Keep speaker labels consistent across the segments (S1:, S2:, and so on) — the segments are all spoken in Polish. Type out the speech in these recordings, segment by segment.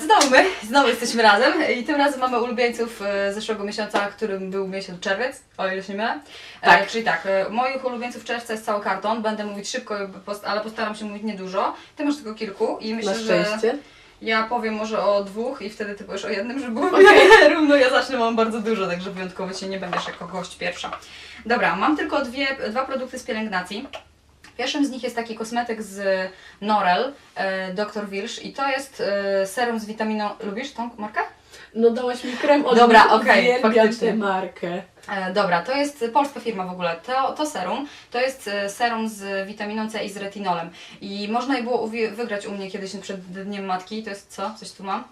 S1: Znowu my, znowu jesteśmy razem i tym razem mamy ulubieńców e, zeszłego miesiąca, którym był miesiąc czerwiec, o ile się mylę. E,
S2: Tak.
S1: czyli tak, e, moich ulubieńców czerwca jest cały karton, będę mówić szybko, ale postaram się mówić niedużo. Ty masz tylko kilku i myślę, że ja powiem może o dwóch i wtedy ty powiesz o jednym, żeby było
S2: Okej.
S1: równo. Ja zacznę, mam bardzo dużo, także wyjątkowo Cię nie będziesz jako gość pierwsza. Dobra, mam tylko dwie, dwa produkty z pielęgnacji. Pierwszym z nich jest taki kosmetyk z Norel, e, Dr. Wilsz i to jest e, serum z witaminą... Lubisz tą markę?
S2: No dałaś mi krem od
S1: Dobra, okej, faktycznie.
S2: tę markę.
S1: E, dobra, to jest polska firma w ogóle. To, to serum to jest e, serum z witaminą C i z retinolem. I można je było wygrać u mnie kiedyś przed Dniem Matki. To jest co? Coś tu mam?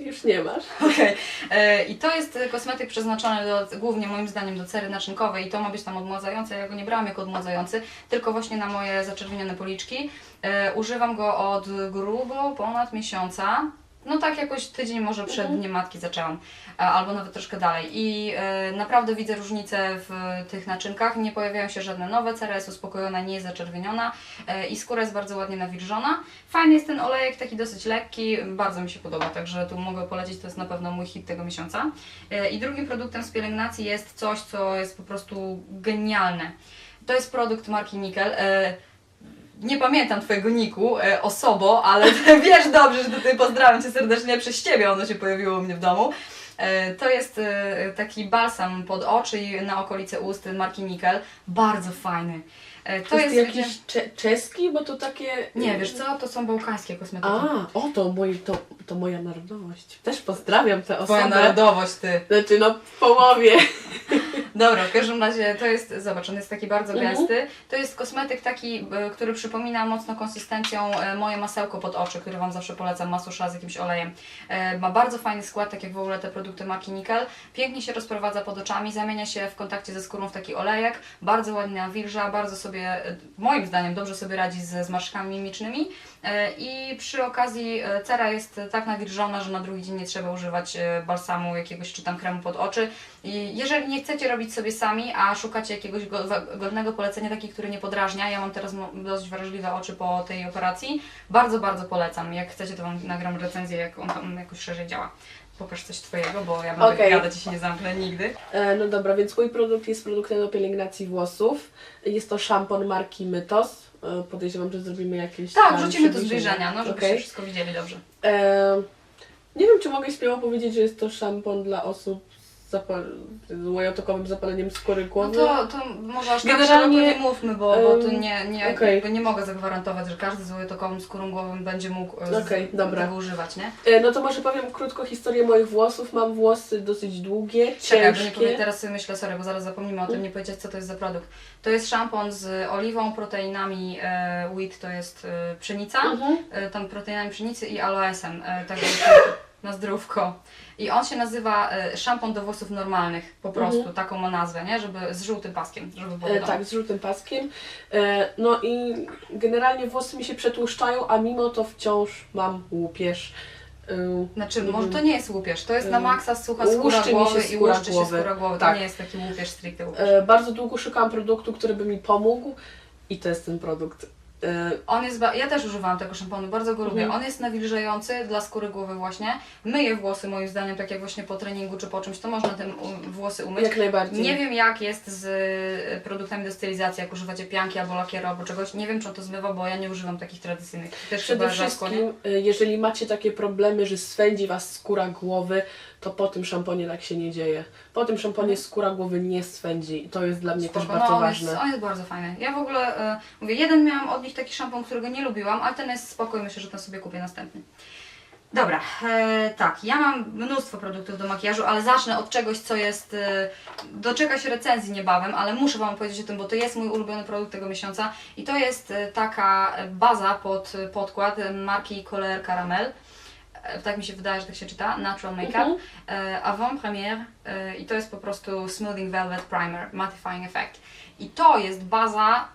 S2: Już nie masz.
S1: Okej. E, I to jest e, kosmetyk przeznaczony do, głównie moim zdaniem do cery naczynkowej i to ma być tam odmładzające. Ja go nie brałam jako odmładzający, tylko właśnie na moje zaczerwienione policzki. E, używam go od grubo ponad miesiąca. No tak jakoś tydzień może przed
S2: Mhm.
S1: Dniem Matki zaczęłam, a, albo nawet troszkę dalej. I e, naprawdę widzę różnicę w tych naczynkach. Nie pojawiają się żadne nowe, cera jest uspokojona, nie jest zaczerwieniona e, i skóra jest bardzo ładnie nawilżona. Fajny jest ten olejek, taki dosyć lekki, bardzo mi się podoba, także tu mogę polecić, to jest na pewno mój hit tego miesiąca. E, I drugim produktem z pielęgnacji jest coś, co jest po prostu genialne. To jest produkt marki Nickel. Nie pamiętam Twojego niku e, osobo, ale wiesz dobrze, że tutaj pozdrawiam Cię serdecznie przez Ciebie, ono się pojawiło u mnie w domu. E, To jest e, taki balsam pod oczy i na okolice ust marki Nickel. Bardzo fajny. E,
S2: To, jest,
S1: gdzie-
S2: jakiś cze- czeski, bo to takie...
S1: Nie, wiesz co? To są bałkańskie kosmetyki.
S2: A, o to, moi, to, to moja narodowość. Też pozdrawiam tę
S1: Twoja
S2: osobę.
S1: narodowość, Ty.
S2: Znaczy no w połowie.
S1: Dobra, w każdym razie to jest, zobacz, on jest taki bardzo
S2: Mhm.
S1: gęsty. To jest kosmetyk taki, e, który przypomina mocno konsystencją e, moje masełko pod oczy, które Wam zawsze polecam, masusza z jakimś olejem. E, Ma bardzo fajny skład, tak jak w ogóle te produkty marki Nickel. Pięknie się rozprowadza pod oczami, zamienia się w kontakcie ze skórą w taki olejek. Bardzo ładnie nawilża, bardzo sobie, moim zdaniem, dobrze sobie radzi ze zmarszczkami mimicznymi. E, I przy okazji e, cera jest tak nawilżona, że na drugi dzień nie trzeba używać e, balsamu jakiegoś czy tam kremu pod oczy. I jeżeli nie chcecie robić sobie sami, a szukacie jakiegoś godnego polecenia, taki, który nie podrażnia, ja mam teraz dość wrażliwe oczy po tej operacji, bardzo, bardzo polecam. Jak chcecie, to Wam nagram recenzję, jak on tam jakoś szerzej działa. Pokaż coś Twojego, bo ja będę
S2: Okej.
S1: gadać i się nie zamknę nigdy.
S2: No dobra, więc mój produkt jest produktem do pielęgnacji włosów. Jest to szampon marki Mytos. E, podejrzewam, że zrobimy jakieś
S1: Tak,
S2: tam
S1: wrzucimy to zbliżenia, no żebyście
S2: Okej.
S1: wszystko widzieli dobrze.
S2: E, nie wiem, czy mogę śmiało powiedzieć, że jest to szampon dla osób łojotokowym zapaleniem skóry
S1: No
S2: głowy.
S1: to, to może aż tak
S2: Generalnie,
S1: nie mówmy, bo, bo to nie, nie, jakby nie mogę zagwarantować, że każdy z łojotokową skórą głową będzie mógł e,
S2: Okej, dobra.
S1: tego używać, nie?
S2: E, no to może powiem krótko historię moich włosów. Mam włosy dosyć długie,
S1: Czekaj, bo nie powiem,
S2: ciężkie.
S1: teraz sobie myślę, sorry, bo zaraz zapomnimy o tym, nie powiedzieć co to jest za produkt. To jest szampon z oliwą, proteinami e, wheat, to jest e, pszenica,
S2: Mhm.
S1: e, tam proteinami pszenicy i aloesem, e, tak na zdrówko. I on się nazywa e, szampon do włosów normalnych, po prostu,
S2: Mhm.
S1: taką ma nazwę, nie? Żeby z żółtym paskiem, żeby było
S2: E,
S1: wiadomo.
S2: tak, z żółtym paskiem. E, no i generalnie włosy mi się przetłuszczają, a mimo to wciąż mam łupież. E,
S1: Znaczy,
S2: Mhm.
S1: może to nie jest łupież, to jest na
S2: Ym,
S1: maksa sucha
S2: łuszczy
S1: skóra
S2: mi się
S1: głowy i
S2: skóra
S1: łuszczy się
S2: głowy.
S1: skóra głowy. To
S2: Tak.
S1: nie jest taki łupież stricte łupież.
S2: e, bardzo długo szukałam produktu, który by mi pomógł i to jest ten produkt. E,
S1: On jest, ja też używałam tego szamponu, bardzo go lubię.
S2: Mhm.
S1: On jest nawilżający dla skóry głowy właśnie. Myje włosy moim zdaniem, tak jak właśnie po treningu czy po czymś, to można tym włosy umyć.
S2: jak najbardziej.
S1: Nie wiem jak jest z y, produktami do stylizacji, jak używacie pianki albo lakieru albo czegoś. Nie wiem czy on to zmywa, bo ja nie używam takich tradycyjnych. Też
S2: Przede
S1: nie?
S2: wszystkim, e, jeżeli macie takie problemy, że swędzi Was skóra głowy, to po tym szamponie tak się nie dzieje. Po tym szamponie skóra głowy nie swędzi. To jest dla mnie też
S1: Spoko.
S2: bardzo
S1: no, on
S2: ważne.
S1: Jest, on jest bardzo fajny. Ja w ogóle, y, mówię, jeden miałam od nich taki szampon, którego nie lubiłam, ale ten jest spokojny, myślę, że ten sobie kupię następny. Dobra, e, tak, ja mam mnóstwo produktów do makijażu, ale zacznę od czegoś, co jest, e, doczeka się recenzji niebawem, ale muszę Wam powiedzieć o tym, bo to jest mój ulubiony produkt tego miesiąca i to jest e, taka baza pod e, podkład marki Color Caramel. E, Tak mi się wydaje, że tak się czyta, Natural Makeup.
S2: Mhm.
S1: e, Avant Premiere e, i to jest po prostu Smoothing Velvet Primer, Mattifying Effect. I to jest baza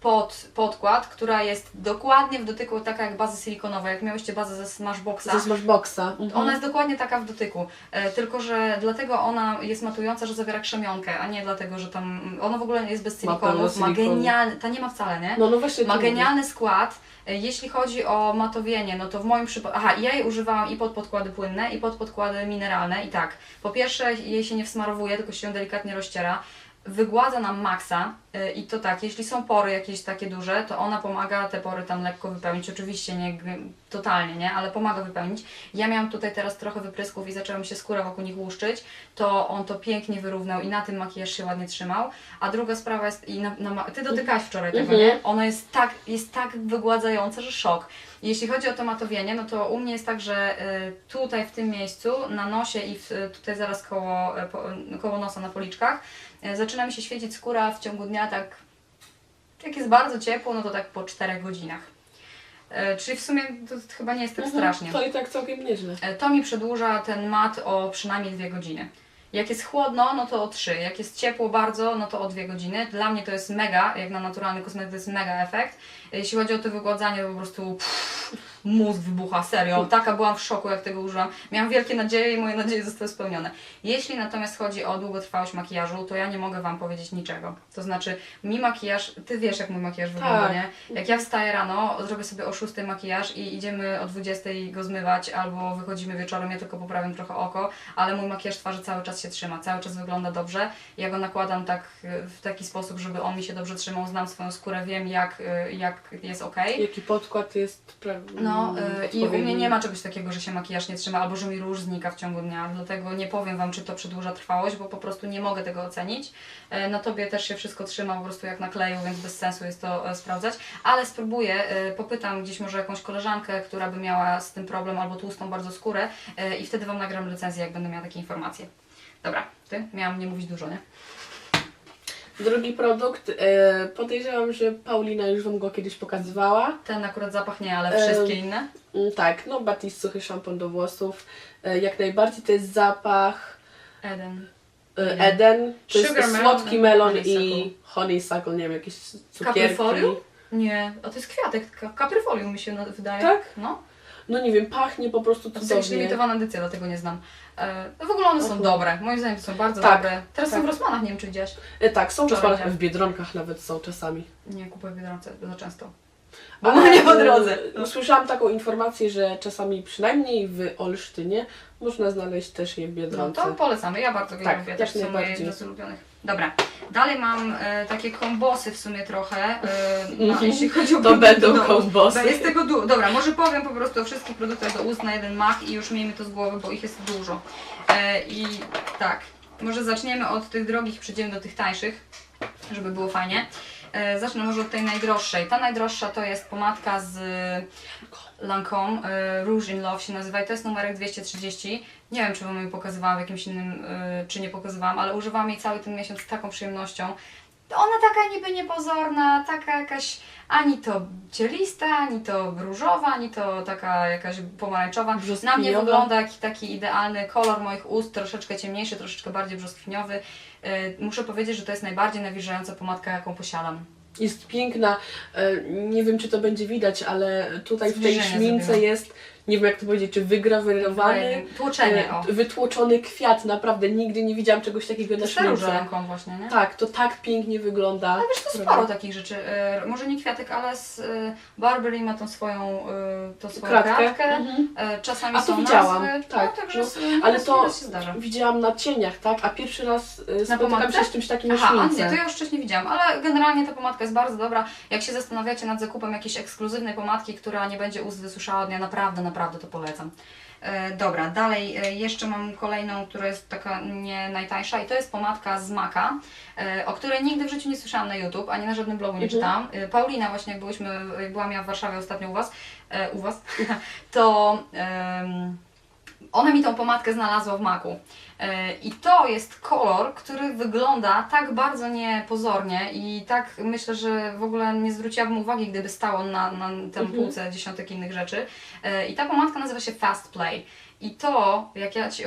S1: pod, podkład, która jest dokładnie w dotyku taka jak bazy silikonowe. Jak miałyście bazę ze Smashboxa,
S2: Ze Smashboxa. Mhm.
S1: ona jest dokładnie taka w dotyku, e, tylko że dlatego ona jest matująca, że zawiera krzemionkę, a nie dlatego, że tam, ona w ogóle jest bez
S2: Ma
S1: silikonów, ma
S2: silikonu.
S1: genialny, ta nie ma wcale, nie?
S2: No, no właśnie.
S1: Ma
S2: to mówię.
S1: genialny skład. E, Jeśli chodzi o matowienie, no to w moim przypadku. Aha, ja jej używałam i pod podkłady płynne, i pod podkłady mineralne. I tak, po pierwsze, jej się nie wsmarowuje, tylko się ją delikatnie rozciera. Wygładza nam maksa y, i to tak, jeśli są pory jakieś takie duże, to ona pomaga te pory tam lekko wypełnić. Oczywiście nie totalnie, nie, ale pomaga wypełnić. Ja miałam tutaj teraz trochę wyprysków i zaczęła mi się skóra wokół nich łuszczyć, to on to pięknie wyrównał i na tym makijaż się ładnie trzymał. A druga sprawa jest, i na, na, ty dotykałaś wczoraj tego,
S2: Mhm.
S1: nie? Ono jest tak, jest tak wygładzające, że szok. Jeśli chodzi o to matowienie, no to u mnie jest tak, że y, tutaj w tym miejscu, na nosie i w, y, tutaj zaraz koło, koło nosa na policzkach, zaczyna mi się świecić skóra w ciągu dnia tak, jak jest bardzo ciepło, no to tak po 4 godzinach. Y, Czyli w sumie to chyba nie jest tak
S2: Mhm,
S1: strasznie.
S2: To i tak całkiem nieźle.
S1: E, To mi przedłuża ten mat o przynajmniej dwie godziny. Jak jest chłodno, no to o 3. Jak jest ciepło bardzo, no to o 2 godziny. Dla mnie to jest mega, jak na naturalny kosmetyk to jest mega efekt. E, Jeśli chodzi o to wygładzanie, to po prostu pff, mózg wybucha, serio. Taka byłam w szoku, jak tego użyłam. Miałam wielkie nadzieje i moje nadzieje zostały spełnione. Jeśli natomiast chodzi o długotrwałość makijażu, to ja nie mogę Wam powiedzieć niczego. To znaczy, mi makijaż, Ty wiesz jak mój makijaż wygląda,
S2: Tak.
S1: nie? Jak ja wstaję rano, zrobię sobie o 6 makijaż i idziemy o 20 go zmywać, albo wychodzimy wieczorem, ja tylko poprawiam trochę oko, ale mój makijaż twarzy cały czas się trzyma, cały czas wygląda dobrze. Ja go nakładam tak y, w taki sposób, żeby on mi się dobrze trzymał, znam swoją skórę, wiem jak, y, jak jest ok.
S2: Jaki podkład jest pra...
S1: No y, i u mnie nie ma czegoś takiego, że się makijaż nie trzyma albo że mi róż znika w ciągu dnia, dlatego nie powiem Wam, czy to przedłuża trwałość, bo po prostu nie mogę tego ocenić. E, Na Tobie też się wszystko trzyma po prostu jak na kleju, więc bez sensu jest to e, sprawdzać, ale spróbuję, e, popytam gdzieś może jakąś koleżankę, która by miała z tym problem albo tłustą bardzo skórę i wtedy Wam nagram recenzję, jak będę miała takie informacje. Dobra, Ty? Miałam nie mówić dużo, nie?
S2: Drugi produkt, e, podejrzewam, że Paulina już Wam go kiedyś pokazywała.
S1: Ten akurat zapach nie, ale
S2: Em,
S1: wszystkie inne.
S2: Mm, tak, no Batiste suchy szampon do włosów. E, jak najbardziej to jest zapach
S1: Eden.
S2: e,
S1: Eden.
S2: Eden. To
S1: Sugar
S2: jest
S1: melon
S2: słodki
S1: and
S2: melon
S1: honeysuckle.
S2: i honeysuckle, nie wiem, jakieś cukierki.
S1: Kapryfolium? Nie, a to jest kwiatek, ka- kapryfolium mi się na- wydaje.
S2: Tak?
S1: No.
S2: No nie wiem, pachnie po prostu
S1: To jest jakaś
S2: cudownie.
S1: limitowana edycja, dlatego nie znam. E, no w ogóle one są dobre, moim zdaniem są bardzo
S2: Tak,
S1: dobre. Teraz
S2: tak.
S1: są w Rossmanach, nie wiem czy widziałaś.
S2: E, tak, są
S1: Wczoraj
S2: czasami, w Biedronkach nawet są czasami.
S1: Nie kupuję w Biedronce za często. Bo
S2: Ale,
S1: nie po
S2: e,
S1: drodze.
S2: Usłyszałam taką informację, że czasami przynajmniej w Olsztynie można znaleźć też je w
S1: No
S2: Biedronce.
S1: to polecamy, ja bardzo
S2: Tak,
S1: lubię,
S2: jak
S1: też są moje
S2: najbardziej.
S1: jedne z ulubionych. Dobra, dalej mam e, takie kombosy w sumie trochę, e, no,
S2: Mhm.
S1: jeśli chodzi o
S2: To
S1: produkty
S2: będą
S1: do ust.
S2: kombosy.
S1: Jest tego du- Dobra, może powiem po prostu o wszystkich produktach do ust na jeden mach i już miejmy to z głowy, bo ich jest dużo. E, I tak, może zaczniemy od tych drogich, przejdziemy do tych tańszych, żeby było fajnie. E, zacznę może od tej najdroższej. Ta najdroższa to jest pomadka z Lancome, e, Rouge in Love się nazywa i to jest numerek 230. Nie wiem, czy Wam ją pokazywałam w jakimś innym, e, czy nie pokazywałam, ale używam jej cały ten miesiąc z taką przyjemnością. Ona taka niby niepozorna, taka jakaś ani to cielista, ani to różowa, ani to taka jakaś pomarańczowa. Na mnie wygląda jak taki idealny kolor moich ust, troszeczkę ciemniejszy, troszeczkę bardziej brzoskwiniowy. E, Muszę powiedzieć, że to jest najbardziej nawilżająca pomadka, jaką posiadam.
S2: Jest piękna, e, nie wiem czy to będzie widać, ale tutaj w tej
S1: Zbliżenie
S2: szmince
S1: zrobiłam.
S2: jest, nie wiem jak to powiedzieć, czy wygrawerowany,
S1: Tłoczenie, o.
S2: e, wytłoczony kwiat, naprawdę nigdy nie widziałam czegoś takiego na szmince.
S1: ręką właśnie, nie?
S2: Tak, to tak pięknie wygląda.
S1: Ale wiesz, to sporo takich rzeczy. E, może nie kwiatek, ale z e, Burberry ma tą swoją, e, tą swoją
S2: Kratkę.
S1: kratkę.
S2: Mhm.
S1: E, czasami
S2: A to
S1: są
S2: widziałam,
S1: nazwy.
S2: tak,
S1: No, także
S2: no.
S1: z-
S2: Ale
S1: z-
S2: to widziałam na cieniach, tak? A pierwszy raz e, spotykam się z czymś takim na
S1: Aha, a
S2: szmince.
S1: nie, to ja już wcześniej widziałam, ale generalnie ta pomadka jest bardzo dobra. Jak się zastanawiacie nad zakupem jakiejś ekskluzywnej pomadki, która nie będzie ust wysuszała dnia, naprawdę, naprawdę to polecam. E, dobra, dalej e, jeszcze mam kolejną, która jest taka nie najtańsza i to jest pomadka z Maka, e, o której nigdy w życiu nie słyszałam na YouTube, ani na żadnym blogu nie
S2: Mhm.
S1: czytałam. Paulina właśnie, jak byłyśmy, jak byłam ja w Warszawie ostatnio u Was, u Was, to ona mi tą pomadkę znalazła w maku. E, I to jest kolor, który wygląda tak bardzo niepozornie i tak myślę, że w ogóle nie zwróciłabym uwagi, gdyby stał on na, na tę
S2: Mhm.
S1: półce dziesiątek innych rzeczy. E, I ta pomadka nazywa się Fast Play. I to, jak ja Ci,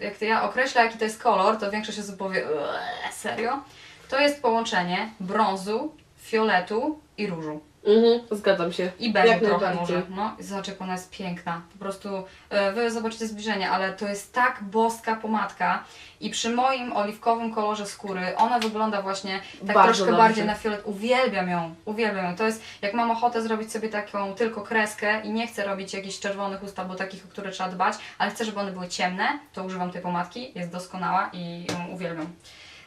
S1: jak ja określę, jaki to jest kolor, to większość osób powie, "Eee, serio? To jest połączenie brązu, fioletu i różu.
S2: Mhm, zgadzam się.
S1: I
S2: Jak
S1: trochę
S2: najbardziej.
S1: może. No, zobacz jak ona jest piękna. Po prostu e, wy zobaczycie zbliżenie, ale to jest tak boska pomadka i przy moim oliwkowym kolorze skóry ona wygląda właśnie tak
S2: Bardzo
S1: troszkę
S2: dobrze.
S1: bardziej na fiolet. Uwielbiam ją, uwielbiam ją. To jest, jak mam ochotę zrobić sobie taką tylko kreskę i nie chcę robić jakichś czerwonych ust albo takich, o które trzeba dbać, ale chcę, żeby one były ciemne, to używam tej pomadki, jest doskonała i ją uwielbiam.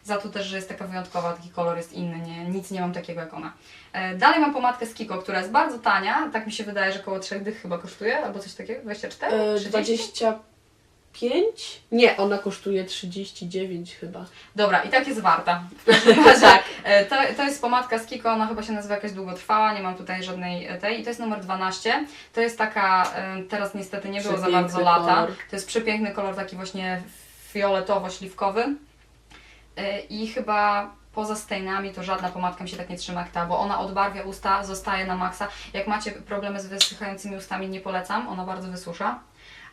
S1: Za to też, że jest taka wyjątkowa, taki kolor jest inny, nie, nic nie mam takiego jak ona. E, Dalej mam pomadkę z Kiko, która jest bardzo tania, tak mi się wydaje, że około 3 dych chyba kosztuje, albo coś takiego, 24?
S2: E,
S1: 30?
S2: 25? Nie, ona kosztuje 39 chyba.
S1: Dobra, i tak jest warta. W każdym razie, e, to, to jest pomadka z Kiko, ona chyba się nazywa jakaś długotrwała, nie mam tutaj żadnej e, tej. I to jest numer 12. To jest taka, teraz niestety nie było za
S2: Przepiękny
S1: bardzo lata.
S2: kolor.
S1: To jest przepiękny kolor, taki właśnie fioletowo-śliwkowy. E, I chyba poza stainami to żadna pomadka mi się tak nie trzyma jak ta, bo ona odbarwia usta, zostaje na maksa. Jak macie problemy z wysychającymi ustami, nie polecam, ona bardzo wysusza.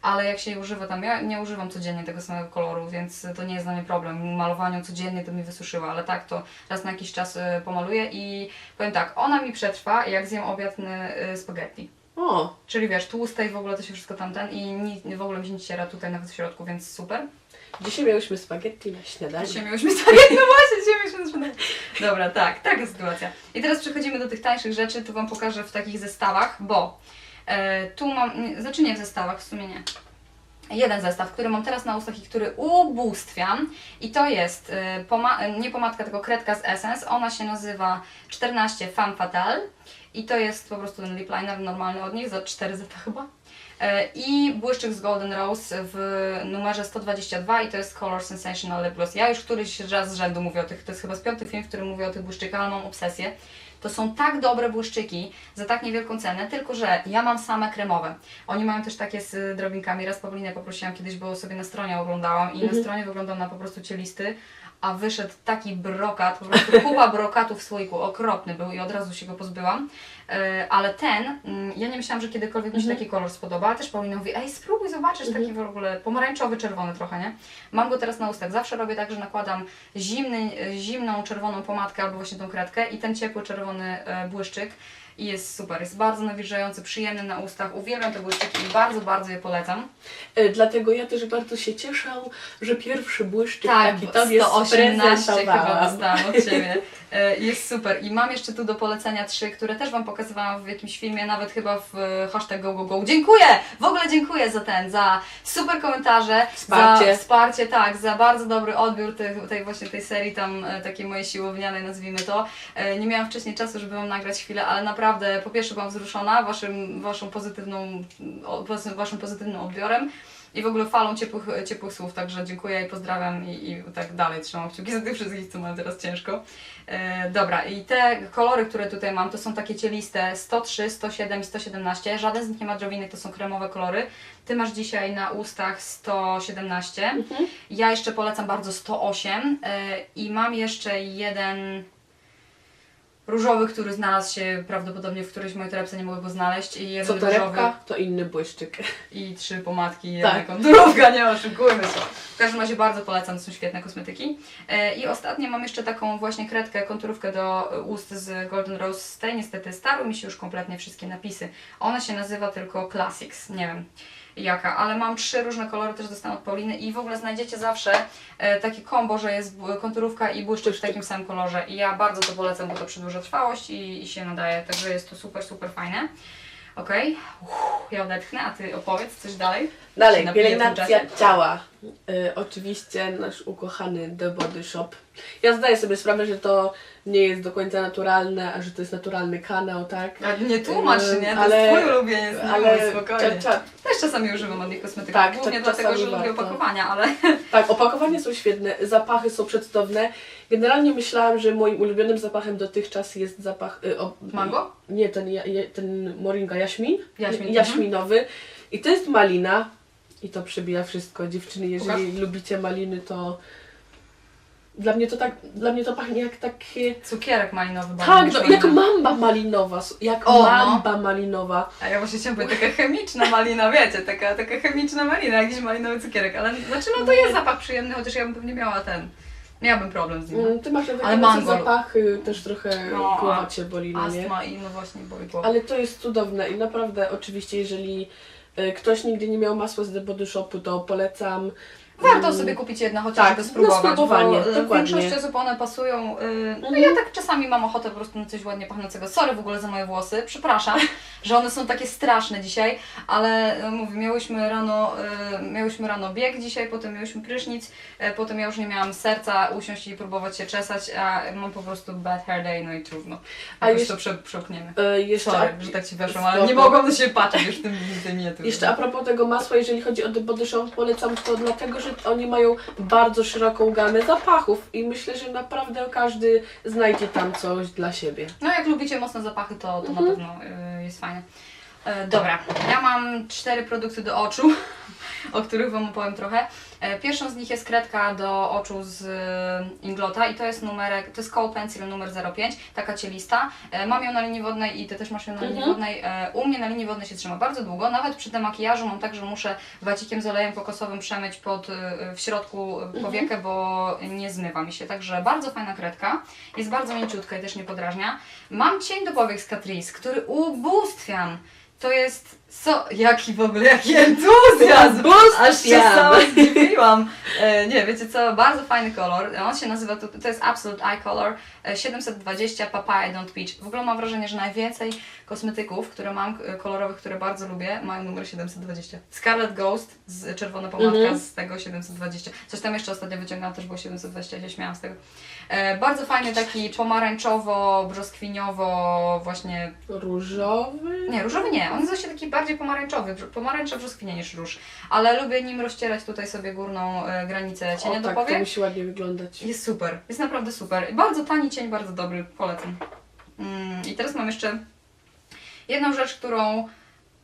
S1: Ale jak się jej używa tam, ja nie używam codziennie tego samego koloru, więc to nie jest dla mnie problem. Malowanie codziennie to mi wysuszyła, ale tak to raz na jakiś czas y, pomaluję i powiem tak, ona mi przetrwa jak zjem obiad y, spaghetti.
S2: O,
S1: Czyli wiesz, tłuste i w ogóle to się wszystko tamten i ni, w ogóle mi się nie ściera tutaj nawet w środku, więc super.
S2: Dzisiaj miałyśmy spaghetti na śniadanie.
S1: Dzisiaj miałyśmy spaghetti, no właśnie, dzisiaj miałyśmy spaghetti. Dobra, tak, taka sytuacja. I teraz przechodzimy do tych tańszych rzeczy, to Wam pokażę w takich zestawach, bo e, tu mam, znaczy nie w zestawach, w sumie nie. Jeden zestaw, który mam teraz na ustach i który ubóstwiam i to jest e, poma- e, nie pomadka, tylko kredka z Essence. Ona się nazywa 14 Femme Fatale i to jest po prostu ten lip liner normalny od nich za 4 zeta chyba. E, I błyszczyk z Golden Rose w numerze 122 i to jest Color Sensational Lip Gloss. Ja już któryś raz z rzędu mówię o tych, to jest chyba z piąty film, w którym mówię o tych błyszczykach, ale mam obsesję. To są tak dobre błyszczyki za tak niewielką cenę, tylko że ja mam same kremowe. Oni mają też takie z drobinkami. Raz Paulinę poprosiłam kiedyś, bo sobie na stronie oglądałam i na stronie wyglądał na po prostu cielisty, a wyszedł taki brokat, po prostu kupa brokatu w słoiku, okropny był i od razu się go pozbyłam. E, ale ten, mm, ja nie myślałam, że kiedykolwiek mi się taki kolor spodoba, ale też Paulina mówi, ej spróbuj, zobaczysz, taki w ogóle pomarańczowy, czerwony trochę, nie? Mam go teraz na ustach, zawsze robię tak, że nakładam zimny, zimną czerwoną pomadkę albo właśnie tą kredkę i ten ciepły czerwony e, błyszczyk i jest super, jest bardzo nawilżający, przyjemny na ustach, uwielbiam te błyszczyki i bardzo, bardzo je polecam.
S2: E, Dlatego ja też bardzo się cieszę, że pierwszy błyszczyk
S1: Tak,
S2: taki tobie
S1: 118 chyba dostałam od Ciebie. E, Jest super. I mam jeszcze tu do polecenia trzy, które też Wam pokazywałam w jakimś filmie, nawet chyba w e, hashtag GoGoGo. Dziękuję! W ogóle dziękuję za ten, za super komentarze,
S2: Wsparcie.
S1: za wsparcie, tak, za bardzo dobry odbiór tej, tej właśnie tej serii, tam e, takiej mojej siłownianej, nazwijmy to. E, Nie miałam wcześniej czasu, żeby Wam nagrać chwilę, ale naprawdę po pierwsze byłam wzruszona waszym, waszą pozytywną, waszym pozytywnym odbiorem i w ogóle falą ciepłych, ciepłych słów, także dziękuję i pozdrawiam i, i tak dalej. Trzymam kciuki za tych wszystkich, co mają teraz ciężko. E, dobra, i te kolory, które tutaj mam, to są takie cieliste 103, 107 i 117. Żaden z nich nie ma drobinek, to są kremowe kolory. Ty masz dzisiaj na ustach 117.
S2: Mhm.
S1: Ja jeszcze polecam bardzo 108 e, i mam jeszcze jeden różowy, który znalazł się prawdopodobnie w którejś mojej torebce, nie mogę go znaleźć. I
S2: Co
S1: jeden różowy
S2: torebka, to inny błyszczyk.
S1: i trzy pomadki i
S2: Tak.
S1: jedna konturówka, nie oszukujmy się. W każdym razie bardzo polecam, to są świetne kosmetyki. E, I ostatnio mam jeszcze taką właśnie kredkę, konturówkę do ust z Golden Rose z tej, niestety starły mi się już kompletnie wszystkie napisy. Ona się nazywa tylko Classics, nie wiem jaka, ale mam trzy różne kolory, też dostałam od Pauliny i w ogóle znajdziecie zawsze e, takie kombo, że jest konturówka i błyszczyk w takim samym kolorze i ja bardzo to polecam, bo to przedłuża trwałość i, i się nadaje, także jest to super, super fajne. Okej, Uff, ja odetchnę, a Ty opowiedz coś dalej.
S2: Dalej, pielęgnacja ciała. Y, oczywiście nasz ukochany The Body Shop. Ja zdaję sobie sprawę, że to nie jest do końca naturalne, a że to jest naturalny kanał, tak?
S1: A nie tłumacz nie? To
S2: Ale-
S1: jest Twój ulubieniec, no,
S2: Ale
S1: spokojnie.
S2: cza, cza,
S1: Też czasami używam od nich kosmetyków,
S2: Tak,
S1: głównie
S2: cza-
S1: dlatego, że lubię opakowania, ale...
S2: tak, opakowania są świetne, zapachy są przecudowne. Generalnie myślałam, że moim ulubionym zapachem dotychczas jest zapach... Y, o,
S1: Mango?
S2: Nie, ten, ten moringa jaśmin.
S1: Jaśmin, mhm.
S2: Jaśminowy. I to jest malina. I to przebija wszystko. Dziewczyny, jeżeli lubicie maliny, to... Dla mnie to tak, dla mnie to pachnie jak takie...
S1: Cukierek malinowy
S2: Tak, no, jak mamba malinowa, jak
S1: O, no.
S2: mamba malinowa.
S1: A ja właśnie chciałam powiedzieć, taka chemiczna malina, wiecie, taka, taka chemiczna malina, jakiś malinowy cukierek, ale znaczy no to jest zapach przyjemny, chociaż ja bym pewnie miała ten, Miałabym problem z nim.
S2: Mm, Ty masz
S1: Ale mango.
S2: zapachy, też trochę
S1: No,
S2: głowa cię boli, no nie?
S1: I no właśnie boli głowa.
S2: Ale to jest cudowne i naprawdę oczywiście jeżeli y, ktoś nigdy nie miał masła z The Body Shopu, to polecam.
S1: Warto sobie kupić jedno chociaż,
S2: tak, na
S1: spróbować,
S2: spróbowanie,
S1: bo e, w
S2: dokładnie.
S1: większości osób one pasują. y, No
S2: Mhm.
S1: ja tak czasami mam ochotę po prostu na coś ładnie pachnącego. Sorry w ogóle za moje włosy, przepraszam, że one są takie straszne dzisiaj, ale y, mówię, miałyśmy rano, y, miałyśmy rano bieg dzisiaj, potem miałyśmy prysznic, potem ja już nie miałam serca usiąść i próbować się czesać, a mam po prostu bad hair day, no i trudno.
S2: A jeszcze-
S1: to prze, przełkniemy.
S2: Y, jeszcze,
S1: Sorry,
S2: a,
S1: że tak Ci weszłam, ale nie mogłam na siebie patrzeć już tym, tej miniaturze.
S2: jeszcze a propos tego masła, jeżeli chodzi o The Body Shop, polecam to dlatego, że oni mają bardzo szeroką gamę zapachów i myślę, że naprawdę każdy znajdzie tam coś dla siebie.
S1: No jak lubicie mocne zapachy, to, to
S2: Mhm.
S1: na pewno y, jest fajne. E, dobra, ja mam cztery produkty do oczu, o których Wam opowiem trochę. E, pierwszą z nich jest kredka do oczu z y, Inglota i to jest numerek, to jest Cold Pencil numer 05, taka cielista. E, mam ją na linii wodnej i Ty też masz ją na linii
S2: Mhm.
S1: wodnej. E, u mnie na linii wodnej się trzyma bardzo długo, nawet przy demakijażu mam tak, że muszę wacikiem z olejem kokosowym przemyć pod, w środku
S2: Mhm.
S1: powiekę, bo nie zmywa mi się. Także bardzo fajna kredka. Jest bardzo mięciutka i też nie podrażnia. Mam cień do powiek z Catrice, który ubóstwiam. To jest co? Jaki w ogóle, jaki entuzjazm! Aż się sama zdziwiłam. E, nie, wiecie co, bardzo fajny kolor. On się nazywa, to, to jest Absolute Eye Color e, 720 Papaya Don't Peach. W ogóle mam wrażenie, że najwięcej kosmetyków, które mam, e, kolorowych, które bardzo lubię, mają numer 720. Scarlet Ghost, z czerwona pomadka
S2: Mhm.
S1: z tego 720. Coś tam jeszcze ostatnio wyciągnęłam, też było 720, ja się śmiałam z tego. E, bardzo fajny taki pomarańczowo, brzoskwiniowo, właśnie
S2: Różowy?
S1: nie, różowy nie. On jest właśnie taki bardziej pomarańczowy. Pomarańcza brzoskwinia niż róż. Ale lubię nim rozcierać tutaj sobie górną e, granicę cienia
S2: o,
S1: do
S2: tak, to
S1: powiek.
S2: musi ładnie wyglądać.
S1: Jest super. Jest naprawdę super. Bardzo tani cień, bardzo dobry. Polecam. Mm, I teraz mam jeszcze jedną rzecz, którą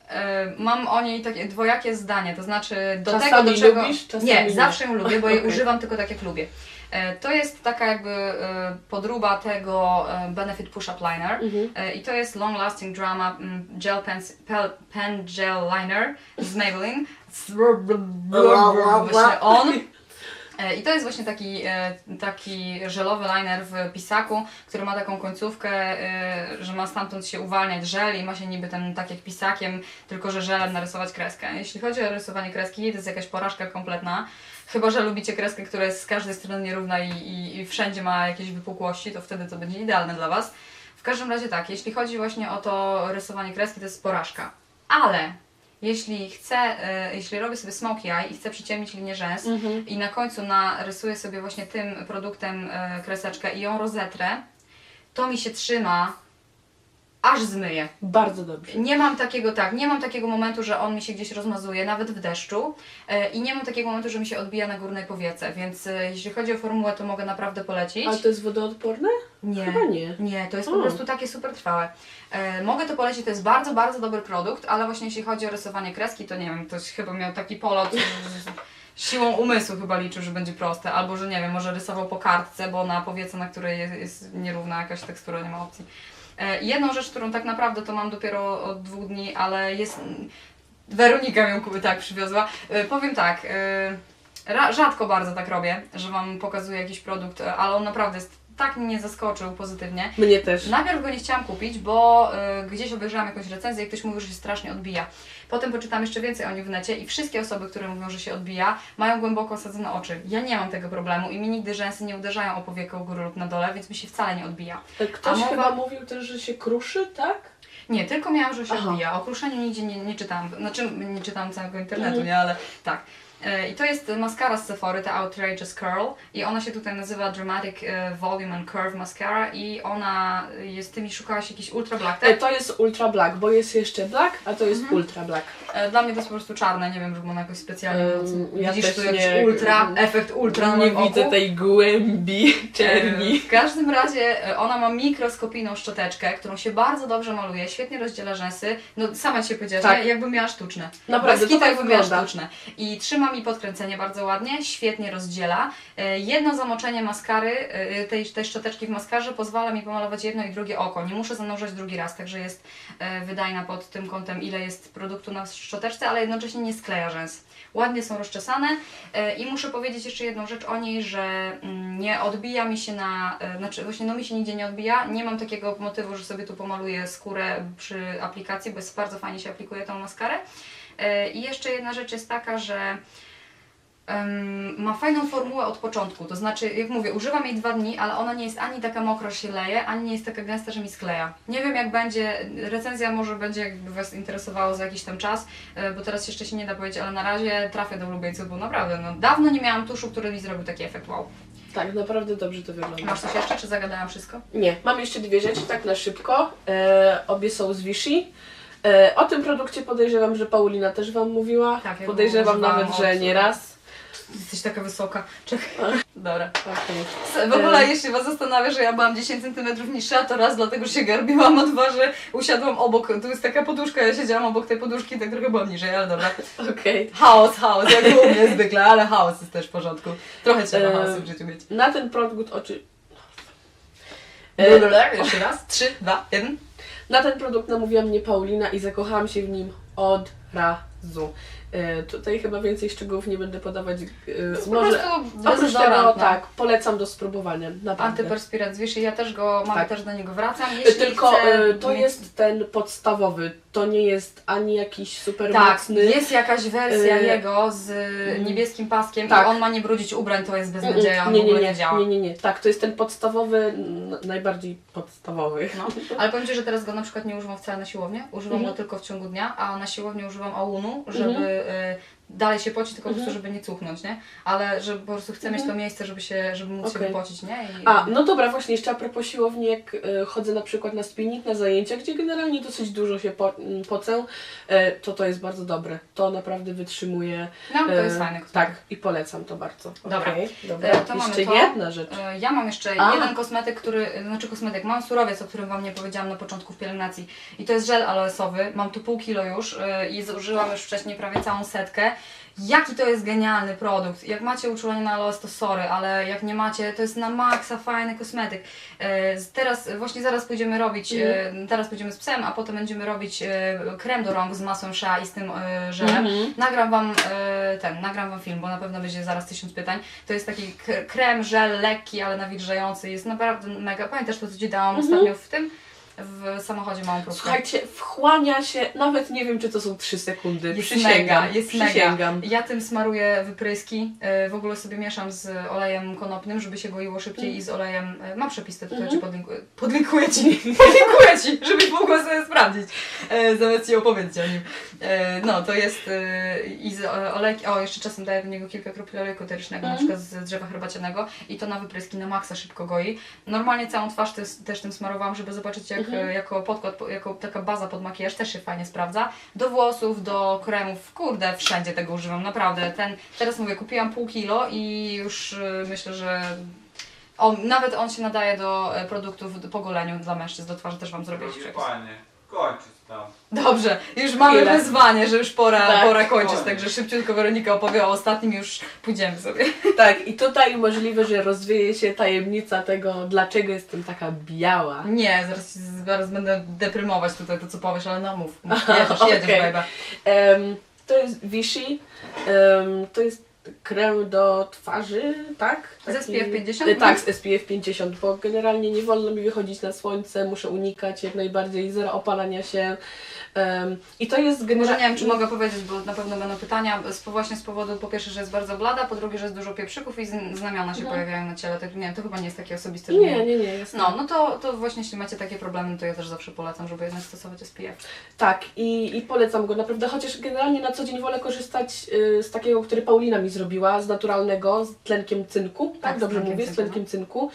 S1: e, mam o niej takie dwojakie zdanie. To znaczy do tego,
S2: Czasami
S1: do czego...
S2: lubisz,
S1: nie, zawsze ją lubię, bo jej używam tylko tak jak lubię. E, To jest taka jakby e, podróba tego e, Benefit Push-Up Liner.
S2: Mhm.
S1: I to jest Long Lasting Drama mm, Gel Pen, pen Gel Liner z Maybelline. Właśnie on. I to jest właśnie taki, taki żelowy liner w pisaku, który ma taką końcówkę, że ma stamtąd się uwalniać żel i ma się niby ten tak jak pisakiem, tylko że żelem narysować kreskę. Jeśli chodzi o rysowanie kreski, to jest jakaś porażka kompletna. Chyba, że lubicie kreskę, która jest z każdej strony nierówna i, i, i wszędzie ma jakieś wypukłości, to wtedy to będzie idealne dla Was. W każdym razie tak, jeśli chodzi właśnie o to rysowanie kreski, to jest porażka. Ale jeśli chcę, e, jeśli robię sobie smokey eye i chcę przyciemnić linię rzęs
S2: Mhm.
S1: i na końcu narysuję sobie właśnie tym produktem e, kreseczkę i ją rozetrę, to mi się trzyma, aż zmyje.
S2: Bardzo dobrze.
S1: Nie mam takiego, tak, nie mam takiego momentu, że on mi się gdzieś rozmazuje, nawet w deszczu e, i nie mam takiego momentu, że mi się odbija na górnej powiece, więc e, jeśli chodzi o formułę, to mogę naprawdę polecić.
S2: Ale to jest wodoodporne?
S1: Nie.
S2: Chyba nie.
S1: Nie, to jest
S2: O.
S1: po prostu takie super trwałe. E, mogę to polecić, to jest bardzo, bardzo dobry produkt, ale właśnie jeśli chodzi o rysowanie kreski, to nie wiem, ktoś chyba miał taki polot siłą umysłu chyba liczył, że będzie proste, albo że nie wiem, może rysował po kartce, bo na powiece, na której jest, jest nierówna jakaś tekstura, nie ma opcji. E, jedną rzecz, którą tak naprawdę to mam dopiero od dwóch dni, ale jest... Weronika ją kuby tak przywiozła. E, powiem tak, e, rzadko bardzo tak robię, że Wam pokazuję jakiś produkt, ale on naprawdę jest tak mnie zaskoczył pozytywnie.
S2: Mnie też.
S1: Najpierw go nie chciałam kupić, bo y, gdzieś obejrzałam jakąś recenzję i ktoś mówił, że się strasznie odbija. Potem poczytam jeszcze więcej o nim w necie i wszystkie osoby, które mówią, że się odbija, mają głęboko osadzone oczy. Ja nie mam tego problemu i mi nigdy rzęsy nie uderzają o powiekę u góry lub na dole, więc mi się wcale nie odbija.
S2: Ktoś
S1: A mowa-
S2: chyba mówił też, że się kruszy, tak?
S1: Nie, tylko miałam, że się
S2: Aha.
S1: odbija. O kruszeniu nigdzie nie, nie czytałam. Znaczy, nie czytałam całego internetu, nie, ale tak. E, I to jest maskara z Sephory, ta Outrageous Curl i ona się tutaj nazywa Dramatic e, Volume and Curve Mascara i ona jest, ty mi szukałaś jakiś ultra black, tak?
S2: E, To jest ultra black, bo jest jeszcze black, a to jest
S1: Mhm.
S2: ultra black.
S1: Dla mnie to jest po prostu czarne, nie wiem, żeby ona jakoś specjalnie mocno.
S2: ja
S1: Widzisz tu jakiś
S2: nie-
S1: ultra, efekt ultra na
S2: Nie widzę
S1: oku?
S2: tej głębi czerni.
S1: W każdym razie ona ma mikroskopijną szczoteczkę, którą się bardzo dobrze maluje, świetnie rozdziela rzęsy. No sama ci powiedziałaś,
S2: Tak.
S1: jakby miała sztuczne.
S2: Naprawdę,
S1: Bez
S2: to tak
S1: jakby miała
S2: wygląda.
S1: sztuczne. I trzyma mi podkręcenie bardzo ładnie, świetnie rozdziela. E, Jedno zamoczenie maskary, e, tej, tej szczoteczki w maskarze pozwala mi pomalować jedno i drugie oko. Nie muszę zanurzać drugi raz, także jest e, wydajna pod tym kątem, ile jest produktu na szczoteczce, ale jednocześnie nie skleja rzęs. Ładnie są rozczesane i muszę powiedzieć jeszcze jedną rzecz o niej, że mm, nie odbija mi się na, znaczy właśnie no mi się nigdzie nie odbija. Nie mam takiego motywu, że sobie tu pomaluję skórę przy aplikacji, bo jest bardzo fajnie się aplikuje tą maskarę. E, I jeszcze jedna rzecz jest taka, że ma fajną formułę od początku. To znaczy, jak mówię, używam jej dwa dni, ale ona nie jest ani taka mokra, że się leje, ani nie jest taka gęsta, że mi skleja. Nie wiem, jak będzie. Recenzja może będzie, jakby Was interesowało za jakiś tam czas, e, bo teraz jeszcze się nie da powiedzieć, ale na razie trafię do ulubieńców, bo naprawdę, no dawno nie miałam tuszu, który mi zrobił taki efekt wow.
S2: Tak, naprawdę dobrze to wygląda.
S1: Masz coś jeszcze, czy zagadałam wszystko?
S2: Nie, mam jeszcze dwie rzeczy, tak na szybko. E, obie są z Vichy. E, o tym produkcie podejrzewam, że Paulina też Wam mówiła.
S1: Tak, ja go
S2: podejrzewam
S1: używałam
S2: nawet, że
S1: od-
S2: nie raz.
S1: Jesteś taka wysoka. Czekaj. Dobra.
S2: Okej.
S1: W ogóle,
S2: E.
S1: jeśli Was zastanawia, że ja byłam 10 cm niższa, to raz dlatego, że się garbiłam, dwa, że usiadłam obok, tu jest taka poduszka, ja siedziałam obok tej poduszki, tak trochę byłam niżej, ale dobra.
S2: Okej.
S1: Chaos, chaos, jak u mnie zwykle, ale chaos jest też w porządku. Trochę trzeba
S2: E.
S1: chaosu w życiu mieć.
S2: Na ten produkt oczy... E,
S1: Jeszcze raz, trzy, dwa, jeden.
S2: Na ten produkt namówiła mnie Paulina i zakochałam się w nim od razu. E, tutaj chyba więcej szczegółów nie będę podawać. E,
S1: Po
S2: może
S1: prostu
S2: oprócz tego, tak, polecam do spróbowania. Naprawdę.
S1: Antyperspirant z Vichy, ja też go mam,
S2: Tak.
S1: też do niego wracam.
S2: Tylko
S1: chcę
S2: e, to jest ten podstawowy. To nie jest ani jakiś super
S1: Tak,
S2: mocny.
S1: jest jakaś wersja
S2: Y,
S1: jego z
S2: mm.
S1: niebieskim paskiem
S2: Tak.
S1: i on ma nie brudzić ubrań, to jest beznadzieja,
S2: nie, nie,
S1: ogóle
S2: nie,
S1: nie działa.
S2: nie, nie, nie. Tak, to jest ten podstawowy, najbardziej podstawowy.
S1: No, ale powiem Ci, że teraz go na przykład nie używam wcale na siłownię, używam
S2: Mhm.
S1: go tylko w ciągu dnia, a na siłowni używam Aunu, żeby y, dalej się pocić, tylko po prostu,
S2: Mhm.
S1: żeby nie cuchnąć, nie? Ale że po prostu chcę mieć to
S2: Mhm.
S1: miejsce, żeby się, żeby móc się
S2: Okej.
S1: wypocić, nie? I,
S2: A, no dobra, właśnie jeszcze a propos siłowni, jak e, chodzę na przykład na spinning, na zajęcia, gdzie generalnie dosyć dużo się po, pocę, e, to to jest bardzo dobre. To naprawdę wytrzymuje.
S1: No, to jest
S2: e,
S1: fajne.
S2: Tak, i polecam to bardzo.
S1: Dobra.
S2: Okej, dobra.
S1: To
S2: jeszcze
S1: to.
S2: jedna rzecz.
S1: Ja mam jeszcze
S2: A.
S1: jeden kosmetyk, który, znaczy kosmetyk, mam surowiec, o którym Wam nie powiedziałam na początku w pielęgnacji i to jest żel aloesowy, mam tu pół kilo już i zużyłam już wcześniej prawie całą setkę. Jaki to jest genialny produkt. Jak macie uczulenie na aloes, to sorry, ale jak nie macie, to jest na maksa fajny kosmetyk. E, Teraz, właśnie zaraz pójdziemy robić, e, teraz pójdziemy z psem, a potem będziemy robić e, krem do rąk z masą Shea i z tym e, żelem.
S2: Mhm.
S1: Nagram wam e, ten, nagram wam film, bo na pewno będzie zaraz tysiąc pytań. To jest taki krem, żel lekki, ale nawilżający. Jest naprawdę mega. Pamiętasz to, co ci dałam
S2: Mhm.
S1: ostatnio w tym? W samochodzie małą próbkę.
S2: Słuchajcie, wchłania się, nawet nie wiem, czy to są 3 sekundy.
S1: Jest
S2: Przysięgam,
S1: mega, jest mega.
S2: przysięgam.
S1: Ja tym smaruję wypryski. e, W ogóle sobie mieszam z olejem konopnym, żeby się goiło szybciej i z olejem. e, Mam przepis, to tutaj
S2: Mhm.
S1: ci podlinkuję. Podlinkuję ci, podlinkuję ci, żebyś mogła sobie sprawdzić. E, Zamiast ci opowiedzieć o nim. E, No, to jest e, i z olejki. O, jeszcze czasem daję do niego kilka kropli oleju eterycznego, na
S2: Mhm.
S1: przykład z drzewa herbacianego i to na wypryski na maksa szybko goi. Normalnie całą twarz też, też tym smarowałam, żeby zobaczyć jak
S2: Mhm.
S1: e, jako podkład, po- jako taka baza pod makijaż też się fajnie sprawdza. Do włosów, do kremów, kurde, wszędzie tego używam, naprawdę. Ten, teraz mówię, kupiłam pół kilo i już y, myślę, że on, nawet on się nadaje do e, produktów do- po goleniu dla mężczyzn, do twarzy też Wam zrobię
S3: Drogie panie, kończyć
S1: Dobrze, już mamy
S2: Chwilę.
S1: wyzwanie, że już pora,
S2: Tak.
S1: pora kończyć, także szybciutko Weronika opowie o ostatnim, już pójdziemy sobie.
S2: Tak, i tutaj możliwe, że rozwieje się tajemnica tego, dlaczego jestem taka biała.
S1: Nie, zaraz, zaraz będę deprymować tutaj to, co powiesz, ale no mów, jedziesz, jedziesz,
S2: okej. Em, to jest Vichy, em, to jest krem do twarzy, tak?
S1: Z SPF 50?
S2: E, Tak, z SPF 50, bo generalnie nie wolno mi wychodzić na słońce, muszę unikać jak najbardziej zero opalania się. Em, I to jest
S1: Może
S2: generalnie...
S1: nie wiem, czy mogę powiedzieć, bo na pewno będą pytania, z, właśnie z powodu po pierwsze, że jest bardzo blada, po drugie, że jest dużo pieprzyków i znamiona się
S2: Mhm.
S1: pojawiają na ciele, tak nie wiem, to chyba nie jest takie osobiste, że
S2: Nie, nie, nie. Jest
S1: No, no to, to właśnie jeśli macie takie problemy, to ja też zawsze polecam, żeby jednak stosować SPF.
S2: Tak, i, i polecam go naprawdę, chociaż generalnie na co dzień wolę korzystać y, z takiego, który Paulina mi zrobiła, z naturalnego, z tlenkiem cynku, tak,
S1: Tak,
S2: dobrze mówię, z tlenkiem cynku,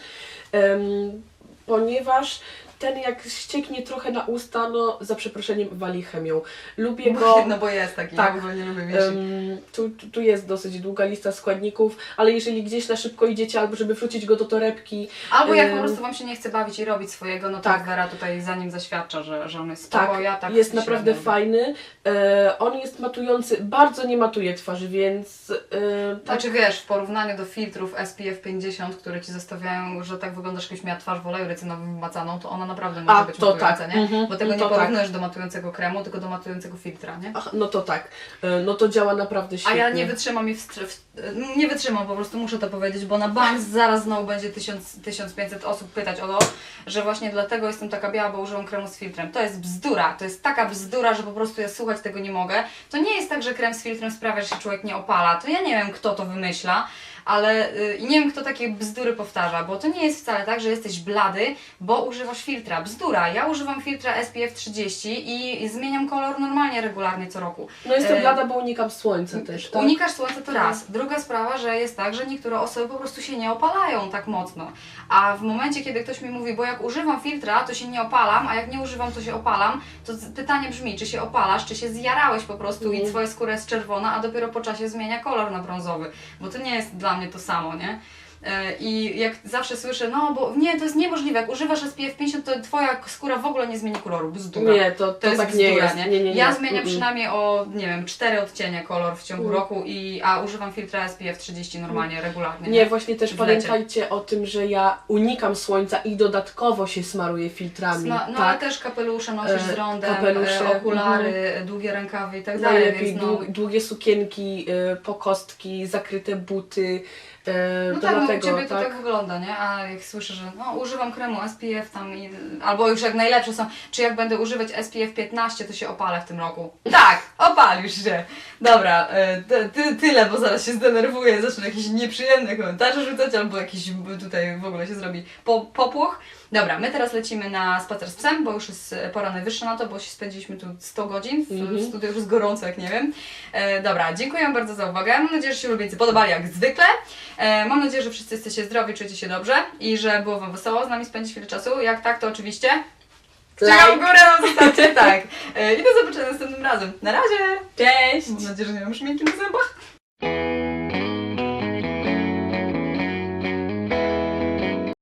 S2: Em, ponieważ ten jak ścieknie trochę na usta, no za przeproszeniem wali chemią. Lubię go...
S1: No bo jest taki,
S2: Tak.
S1: ja w ogóle nie lubię.
S2: Em, tu, tu- jest dosyć długa lista składników, ale jeżeli gdzieś na szybko idziecie, albo żeby wrzucić go do torebki,
S1: Albo jak po
S2: Ym,
S1: prostu Wam się nie chce bawić i robić swojego, no to
S2: Tak.
S1: Wera tutaj za nim zaświadcza, że, że on jest
S2: tak,
S1: spoko, ja tak
S2: jest naprawdę fajny. E, on jest matujący, bardzo nie matuje twarzy, więc e, tak,
S1: Znaczy wiesz, w porównaniu do filtrów SPF 50, które Ci zostawiają, że tak wyglądasz jakbyś miała twarz w oleju rycynowym wymacaną, to ona naprawdę może
S2: A,
S1: być
S2: to
S1: matująca,
S2: tak.
S1: nie?
S2: Mhm,
S1: Bo tego
S2: to
S1: nie
S2: tak.
S1: porównujesz do matującego kremu, tylko do matującego filtra, nie?
S2: ach, no to tak, e, no to działa naprawdę
S1: A
S2: świetnie.
S1: ja nie wytrzymam i wstr- w, nie wytrzymam, po prostu muszę to powiedzieć, bo na bank zaraz znowu będzie 1000, 1500 osób pytać o to, że właśnie dlatego jestem taka biała, bo użyłam kremu z filtrem. To jest bzdura, to jest taka bzdura, że po prostu ja słuchać tego nie mogę. To nie jest tak, że krem z filtrem sprawia, że się człowiek nie opala. To ja nie wiem, kto to wymyśla, ale y, i nie wiem, kto takie bzdury powtarza, bo to nie jest wcale tak, że jesteś blady, bo używasz filtra. Bzdura. Ja używam filtra SPF 30 i zmieniam kolor normalnie, regularnie co roku.
S2: No jestem
S1: E,
S2: blada, bo unikam słońca też, tak?
S1: Unikasz słońca to raz. Druga sprawa, że jest tak, że niektóre osoby po prostu się nie opalają tak mocno. A w momencie, kiedy ktoś mi mówi, bo jak używam filtra, to się nie opalam, a jak nie używam, to się opalam, to pytanie brzmi, czy się opalasz, czy się zjarałeś po prostu i
S2: Mhm.
S1: twoja skóra jest czerwona, a dopiero po czasie zmienia kolor na brązowy. Bo to nie jest dla mnie to samo, nie? E, I jak zawsze słyszę, no bo nie, to jest niemożliwe, jak używasz SPF 50, to twoja skóra w ogóle nie zmieni koloru. Bzdura.
S2: Nie, to, to,
S1: To jest
S2: tak nie
S1: bzdura,
S2: jest.
S1: nie?
S2: Nie, nie, nie.
S1: Ja zmieniam
S2: Mm-mm.
S1: przynajmniej o, nie wiem, 4 odcienie kolor w ciągu
S2: Mm.
S1: roku, i, a używam filtra SPF 30 normalnie, regularnie.
S2: Nie, właśnie też pamiętajcie o tym, że ja unikam słońca i dodatkowo się smaruję filtrami.
S1: Sma- no ale
S2: tak.
S1: też kapelusze nosisz z
S2: E,
S1: rondem,
S2: kapelusze,
S1: e, okulary, długie rękawy i tak dalej,
S2: Najlepiej
S1: więc no...
S2: dług, długie sukienki, pokostki, zakryte buty.
S1: No tak, no u
S2: dlatego,
S1: Ciebie to tak wygląda, nie? A jak słyszę, że no, używam kremu SPF tam i... Albo już jak najlepsze są, czy jak będę używać SPF 15, to się opalę w tym roku. Tak, opalisz się. Dobra, e, ty, ty, tyle, bo zaraz się zdenerwuję, zacznę jakieś nieprzyjemne komentarze rzucać, albo jakiś tutaj w ogóle się zrobi po, popłoch. Dobra, my teraz lecimy na spacer z psem, bo już jest e, pora najwyższa na to, bo się spędziliśmy tu 100 godzin, w,
S2: Mhm.
S1: studiu już jest gorąco, jak nie wiem. E, dobra, dziękuję bardzo za uwagę. Mam nadzieję, że się ulubieńcy podobali jak zwykle. E, mam nadzieję, że wszyscy jesteście zdrowi, czujecie się dobrze i że było Wam wesoło z nami spędzić chwilę czasu. Jak tak, to oczywiście Kciuka w górę nam zostawcie, tak. E, I do zobaczenia następnym razem. Na razie!
S2: Cześć!
S1: Mam nadzieję, że nie mam szminki na zębach.